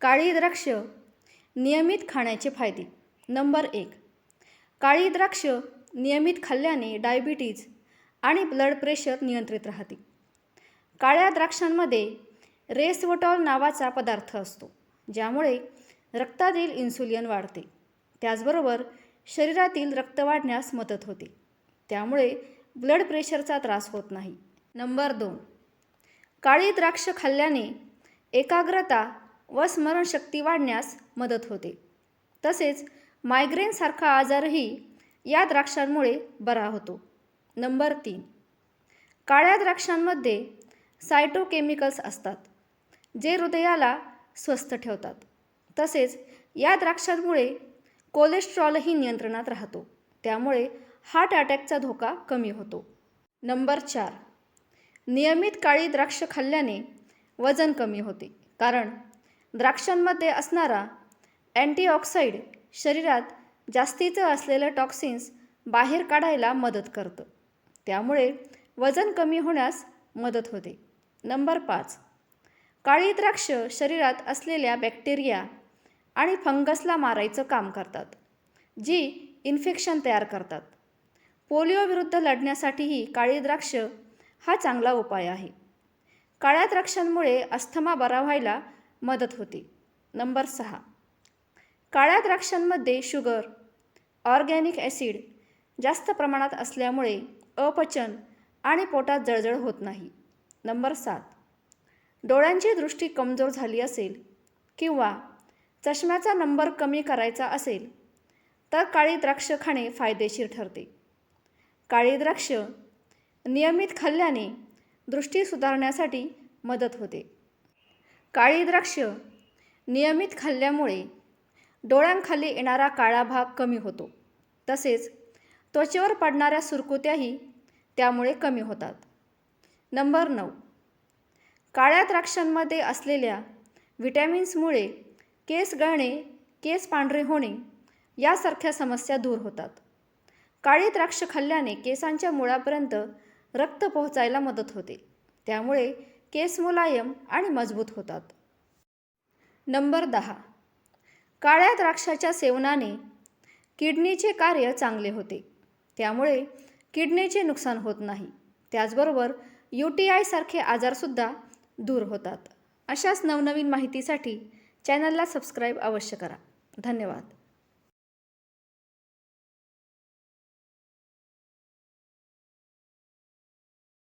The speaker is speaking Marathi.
काळी द्राक्ष नियमित खाण्याचे फायदे. नंबर एक काळी द्राक्ष नियमित खाल्ल्याने डायबिटीज आणि ब्लड प्रेशर नियंत्रित राहते. काळ्या द्राक्षांमध्ये रेसवटॉल नावाचा पदार्थ असतो ज्यामुळे रक्तातील इन्सुलिन वाढते. त्याचबरोबर शरीरातील रक्त वाढण्यास मदत होते. त्यामुळे ब्लड प्रेशरचा त्रास होत नाही. नंबर दोन काळी द्राक्ष खाल्ल्याने एकाग्रता व स्मरणशक्ती वाढण्यास मदत होते. तसेच मायग्रेनसारखा आजारही या द्राक्षांमुळे बरा होतो. नंबर तीन. काळ्या द्राक्षांमध्ये सायटोकेमिकल्स असतात जे हृदयाला स्वस्थ ठेवतात. तसेच या द्राक्षांमुळे कोलेस्ट्रॉलही नियंत्रणात राहतो. त्यामुळे हार्ट अटॅकचा धोका कमी होतो. नंबर चार. नियमित काळी द्राक्ष खाल्ल्याने वजन कमी होते कारण द्राक्षांमध्ये असणारा अँटीऑक्साईड शरीरात जास्तीचं असलेलं टॉक्सिन्स बाहेर काढायला मदत करतं. त्यामुळे वजन कमी होण्यास मदत होते. नंबर पाच. काळी द्राक्ष शरीरात असलेल्या बॅक्टेरिया आणि फंगसला मारायचं काम करतात जी इन्फेक्शन तयार करतात. पोलिओविरुद्ध लढण्यासाठीही काळी द्राक्ष हा चांगला उपाय आहे. काळ्या द्राक्षांमुळे अस्थमा बरा व्हायला मदत होते. नंबर सहा. काळ्या द्राक्षांमध्ये शुगर ऑर्गॅनिक ॲसिड जास्त प्रमाणात असल्यामुळे अपचन आणि पोटात जळजळ होत नाही. नंबर सात. डोळ्यांची दृष्टी कमजोर झाली असेल किंवा चष्म्याचा नंबर कमी करायचा असेल तर काळी द्राक्ष खाणे फायदेशीर ठरते. काळी द्राक्ष नियमित खाल्ल्याने दृष्टी सुधारण्यासाठी मदत होते. काळी द्राक्ष नियमित खाल्ल्यामुळे डोळ्यांखाली येणारा काळा भाग कमी होतो. तसेच त्वचेवर पडणाऱ्या सुरकुत्याही त्यामुळे कमी होतात. नंबर नऊ. काळ्या द्राक्षांमध्ये असलेल्या विटॅमिन्समुळे केस गळणे केस पांढरे होणे यासारख्या समस्या दूर होतात. काळी द्राक्ष खाल्ल्याने केसांच्या मुळापर्यंत रक्त पोहोचायला मदत होते. त्यामुळे केस मुलायम आणि मजबूत होतात. नंबर दहा. काळ्या द्राक्षाच्या सेवनाने किडनीचे कार्य चांगले होते. त्यामुळे किडनीचे नुकसान होत नाही. त्याचबरोबर यू टी आयसारखे आजारसुद्धा दूर होतात. अशाच नवनवीन माहितीसाठी चॅनलला सबस्क्राईब अवश्य करा. धन्यवाद.